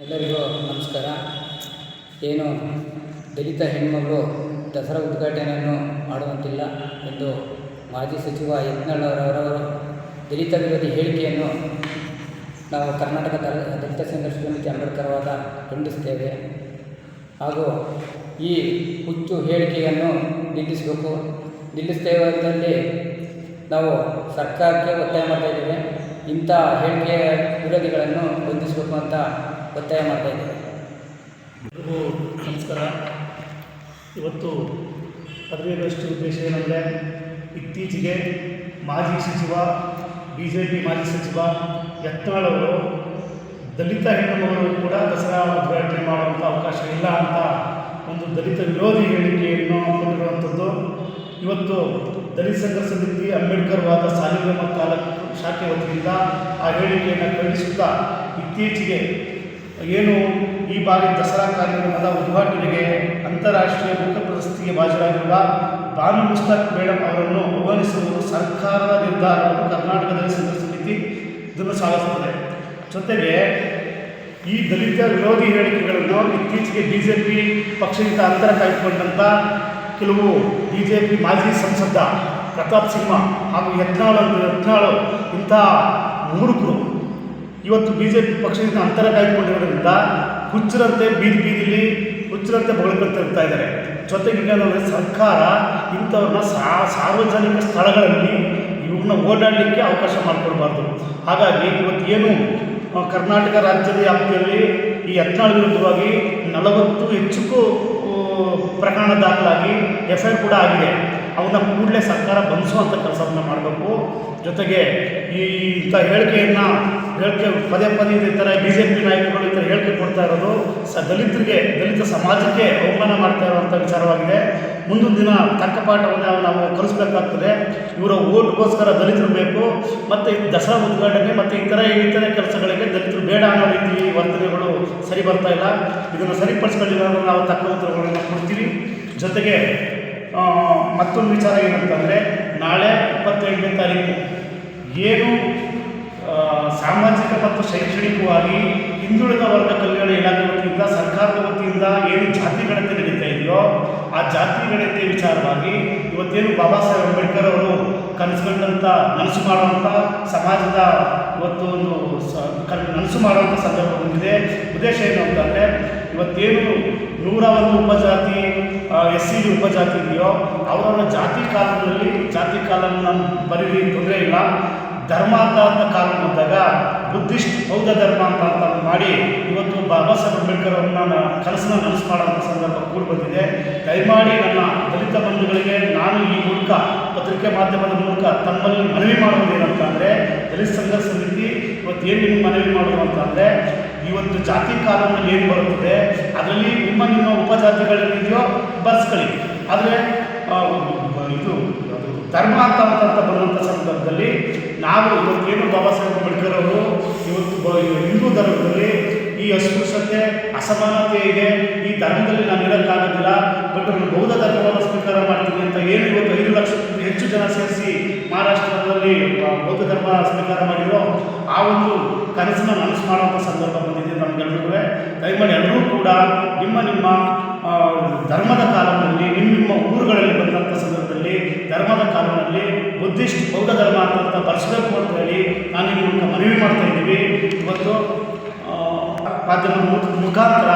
ಎಲ್ಲರಿಗೂ ನಮಸ್ಕಾರ. ಏನು ದಲಿತ ಹೆಣ್ಮಗಳು ದಸರಾ ಉದ್ಘಾಟನೆಯನ್ನು ಮಾಡುವಂತಿಲ್ಲ ಎಂದು ಮಾಜಿ ಸಚಿವ ಯತ್ನಾಳ್ ಅವರವರು ದಲಿತ ವಿರೋಧಿ ಹೇಳಿಕೆಯನ್ನು ನಾವು ಕರ್ನಾಟಕ ದಲಿತ ಸಂಘರ್ಷ ಸಮಿತಿ ಅಂಬೇಡ್ಕರ್ವಾದ ಖಂಡಿಸ್ತೇವೆ ಹಾಗೂ ಈ ಹುಚ್ಚು ಹೇಳಿಕೆಯನ್ನು ನಿಲ್ಲಿಸಬೇಕು. ನಿಲ್ಲಿಸ್ತೇವೆ ಅಂತಲ್ಲಿ ನಾವು ಸರ್ಕಾರಕ್ಕೆ ಒತ್ತಾಯ ಮಾಡ್ತಾ ಇದ್ದೇವೆ. ಇಂಥ ಹೇಳಿಕೆ ವಿರೋಧಿಗಳನ್ನು ಬಂಧಿಸಬೇಕು ಅಂತ ಒತ್ತಾಯ ಮಾಡ್ತಾ ಇದ್ದೇವೆ. ನಮಸ್ಕಾರ. ಇವತ್ತು ಪದವಿಗೋಷ್ಠಿ ಉದ್ದೇಶ ಏನಂದರೆ ಇತ್ತೀಚೆಗೆ ಮಾಜಿ ಸಚಿವ ಬಿ ಮಾಜಿ ಸಚಿವ ಯತ್ನಾಳ್ ಅವರು ದಲಿತ ಹೆಣ್ಣುಮಗಳು ಕೂಡ ದಸರಾ ಉದ್ಘಾಟನೆ ಮಾಡುವಂಥ ಅವಕಾಶ ಇಲ್ಲ ಅಂತ ಒಂದು ದಲಿತ ವಿರೋಧಿ ಹೇಳಿಕೆಯನ್ನು ಕೊಟ್ಟಿರುವಂಥದ್ದು ಇವತ್ತು ದಲಿತ ಸಂಘ ಸಮಿತಿ ಅಂಬೇಡ್ಕರ್ ವಾದ ಸಾಲಿಗ್ರಾಮ ತಾಲೂಕು ಶಾಖೆ ವತಿಯಿಂದ ಆ ಹೇಳಿಕೆಯನ್ನು ಖಂಡಿಸುತ್ತಾ ಇತ್ತೀಚೆಗೆ ಏನು ಈ ಬಾರಿ ದಸರಾ ಕಾರ್ಯಕ್ರಮದ ಉದ್ಘಾಟನೆಗೆ ಅಂತಾರಾಷ್ಟ್ರೀಯ ಮುಕ್ತ ಪ್ರಶಸ್ತಿಗೆ ಭಾಜರಾಗಿರುವ ಬಾನು ಮುಸ್ತಾಕ್ ಮೇಡಮ್ ಅವರನ್ನು ಆಹ್ವಾನಿಸುವುದು ಸರ್ಕಾರದ ನಿರ್ಧಾರವನ್ನು ಕರ್ನಾಟಕದಲ್ಲಿ ಸಂಘ ಸಮಿತಿ ಇದನ್ನು ಸಾಗಿಸುತ್ತದೆ ಜೊತೆಗೆ ಈ ದಲಿತ ವಿರೋಧಿ ಹೇಳಿಕೆಗಳನ್ನು ಇತ್ತೀಚೆಗೆ ಬಿ ಜೆ ಪಿ ಪಕ್ಷದಿಂದ ಅಂತರ ಕಾಯ್ದುಕೊಂಡಂಥ ಕೆಲವು ಬಿ ಜೆ ಪಿ ಮಾಜಿ ಸಂಸದ ಪ್ರತಾಪ್ ಸಿಂಹ ಹಾಗೂ ಯತ್ನಾಳು ಯತ್ನಾಳು ಇಂಥ ಮೂರುಕರು ಇವತ್ತು ಬಿ ಜೆ ಪಿ ಪಕ್ಷದಿಂದ ಅಂತರ ಕಾಯ್ದುಕೊಂಡಿರೋದ್ರಿಂದ ಹುಚ್ಚರಂತೆ ಬೀದಿ ಬೀದಿಲಿ ಹುಚ್ಚರಂತೆ ಬಗಳ್ಕೊಂತ ಇರ್ತಾ ಇದ್ದಾರೆ. ಜೊತೆಗೆ ಇನ್ನೇನಂದರೆ ಸರ್ಕಾರ ಇಂಥವ್ರನ್ನ ಸಾರ್ವಜನಿಕ ಸ್ಥಳಗಳಲ್ಲಿ ಇವ್ರನ್ನ ಓಡಾಡಲಿಕ್ಕೆ ಅವಕಾಶ ಮಾಡಿಕೊಡ್ಬಾರ್ದು ಹಾಗಾಗಿ ಇವತ್ತು ಏನು ಕರ್ನಾಟಕ ರಾಜ್ಯದ ವ್ಯಾಪ್ತಿಯಲ್ಲಿ ಈ ಯತ್ನಾಳ್ ವಿರುದ್ಧವಾಗಿ ನಲವತ್ತು ಹೆಚ್ಚಕ್ಕೂ ಪ್ರಕರಣ ದಾಖಲಾಗಿ ಎಫ್ ಐ ಆರ್ ಕೂಡ ಆಗಿದೆ. ಅವನ್ನ ಕೂಡಲೇ ಸರ್ಕಾರ ಬಂಧಿಸುವಂಥ ಕೆಲಸವನ್ನು ಮಾಡಬೇಕು. ಜೊತೆಗೆ ಈ ಇಂಥ ಹೇಳಿಕೆಯನ್ನು ಹೇಳಿಕೆ ಪದೇ ಪದೇ ಈ ಥರ ಬಿ ಜೆ ಪಿ ನಾಯಕರುಗಳು ಈ ಥರ ಹೇಳಿಕೆ ಕೊಡ್ತಾ ಇರೋದು. ಸ ದಲಿತರಿಗೆ, ದಲಿತ ಸಮಾಜಕ್ಕೆ ಅವಮಾನ ಮಾಡ್ತಾ ಇರುವಂಥ ವಿಚಾರವಾಗಿದೆ. ಮುಂದಿನ ದಿನ ತಕ್ಕ ಪಾಠವನ್ನು ನಾವು ಕಲಿಸ್ಬೇಕಾಗ್ತದೆ. ಇವರ ಓಟ್ಗೋಸ್ಕರ ದಲಿತರು ಬೇಕು, ಮತ್ತು ದಸರಾ ಉದ್ಘಾಟನೆ, ಮತ್ತು ಇತರ, ಇತರೆ ಕೆಲಸಗಳಿಗೆ ದಲಿತರು ಬೇಡ ಅನ್ನೋ ರೀತಿ ವರ್ತನೆಗಳು ಸರಿ ಬರ್ತಾ ಇಲ್ಲ. ಇದನ್ನು ಸರಿಪಡಿಸ್ಕೊಂಡಿಲ್ಲ ನಾವು ತಕ್ಕ ಉತ್ತರಗಳನ್ನು ಕೊಡ್ತೀವಿ. ಜೊತೆಗೆ ಮತ್ತೊಂದು ವಿಚಾರ ಏನಂತಂದರೆ, ನಾಳೆ ಇಪ್ಪತ್ತೆಂಟನೇ ತಾರೀಕು. ಏನು ಮತ್ತು ಶೈಕ್ಷಣಿಕವಾಗಿ ಹಿಂದುಳಿದ ವರ್ಗ ಕಲ್ಯಾಣ ಇಲಾಖೆ ವತಿಯಿಂದ, ಸರ್ಕಾರದ ವತಿಯಿಂದ ಏನು ಜಾತಿ ಗಣತಿ ನಡೀತಾ ಇದೆಯೋ, ಆ ಜಾತಿ ಗಣತಿ ವಿಚಾರವಾಗಿ ಇವತ್ತೇನು ಬಾಬಾ ಸಾಹೇಬ್ ಅಂಬೇಡ್ಕರ್ ಅವರು ಕನಸುಕೊಂಡಂಥ ನನಸು ಮಾಡುವಂಥ ಸಮಾಜದ ಇವತ್ತು ಒಂದು ಸ ನನಸು ಮಾಡುವಂಥ ಸಂದರ್ಭ ಬಂದಿದೆ. ಉದ್ದೇಶ ಏನು ಅಂತಂದರೆ ಇವತ್ತೇನು ನೂರ ಒಂದು ಉಪಜಾತಿ ಎಸ್ ಸಿ ಉಪಜಾತಿ ಇದೆಯೋ, ಅವರವರ ಜಾತಿ ಕಾಲದಲ್ಲಿ, ಜಾತಿ ಕಾಲನ್ನು ಬರೀರಿ ತೊಂದರೆ ಇಲ್ಲ ಧರ್ಮಾಧಾರದ ಕಾಲ ಬಂದಾಗ ಬುದ್ಧಿಸ್ಟ್ ಬೌದ್ಧ ಧರ್ಮ ಅಂತ ಅಂತ ಮಾಡಿ ಇವತ್ತು ಬಾಬಾ ಸಾಹೇಬ್ ಅಂಬೇಡ್ಕರ್ ಅವ್ರನ್ನ ಕನಸನ್ನ ನನಸು ಮಾಡುವಂಥ ಸಂದರ್ಭ ಕೂಡ ಬಂದಿದೆ. ದಯಮಾಡಿ ನನ್ನ ದಲಿತ ಬಂಧುಗಳಿಗೆ ನಾನು ಈ ಮೂಲಕ ಪತ್ರಿಕೆ ಮಾಧ್ಯಮದ ಮೂಲಕ ತಮ್ಮಲ್ಲಿ ಮನವಿ ಮಾಡುವುದು ಏನಂತಂದರೆ, ದಲಿತ ಸಂಘರ್ಷ ಸಮಿತಿ ಇವತ್ತು ಏನು ನಿಮ್ಮ ಮನವಿ ಮಾಡೋದು ಅಂತಂದರೆ ಇವತ್ತು ಜಾತಿ ಕಾನೂನಲ್ಲಿ ಏನು ಬರುತ್ತದೆ, ಅದರಲ್ಲಿ ನಿಮ್ಮ ನಿಮ್ಮ ಉಪಜಾತಿಗಳೇನಿದೆಯೋ ಬಸ್ಗಳಿಗೆ. ಆದರೆ ಇದು ಧರ್ಮ ಅಂತ ಅಂತ ಅಂತ ಬರುವಂಥ ಅಸಮಾನತೆ ಇದೆ. ಈ ಧರ್ಮದಲ್ಲಿ ನಾನು ಇರೋಕ್ಕಾಗೋದಿಲ್ಲ ಬಟ್ ನಾನು ಬೌದ್ಧ ಧರ್ಮವನ್ನು ಸ್ವೀಕಾರ ಮಾಡ್ತೀನಿ ಅಂತ ಏನು ಇವತ್ತು ಐದು ಲಕ್ಷಕ್ಕಿಂತ ಹೆಚ್ಚು ಜನ ಸೇರಿಸಿ ಮಹಾರಾಷ್ಟ್ರದಲ್ಲಿ ಬೌದ್ಧ ಧರ್ಮ ಸ್ವೀಕಾರ ಮಾಡಿರೋ ಆ ಒಂದು ಕನಸನ್ನು ಮನಸ್ಸು ಮಾಡುವಂಥ ಸಂದರ್ಭ ಬಂದಿದೆ ನಮಗೆಲ್ಲರಿಗೂ ದಯಮಾಡಿ ಎಲ್ಲರೂ ಕೂಡ ನಿಮ್ಮ ನಿಮ್ಮ ಧರ್ಮದ ಕಾಲದಲ್ಲಿ, ನಿಮ್ಮ ನಿಮ್ಮ ಊರುಗಳಲ್ಲಿ ಬಂದಂಥ ಸಂದರ್ಭದಲ್ಲಿ, ಧರ್ಮದ ಕಾಲದಲ್ಲಿ, ಬುದ್ಧಿಸ್ಟ್ ಬೌದ್ಧ ಧರ್ಮ ಅಂತ ಬರ್ಸ್ಬೇಕು ಅಂತ ಹೇಳಿ ನಾನು ನಿಮ್ಮ ಮನವಿ ಮಾಡ್ತಾ ಇವತ್ತು ಆ, ಮಾಧ್ಯಮದ ಮುಖ- ಮುಖಾಂತರ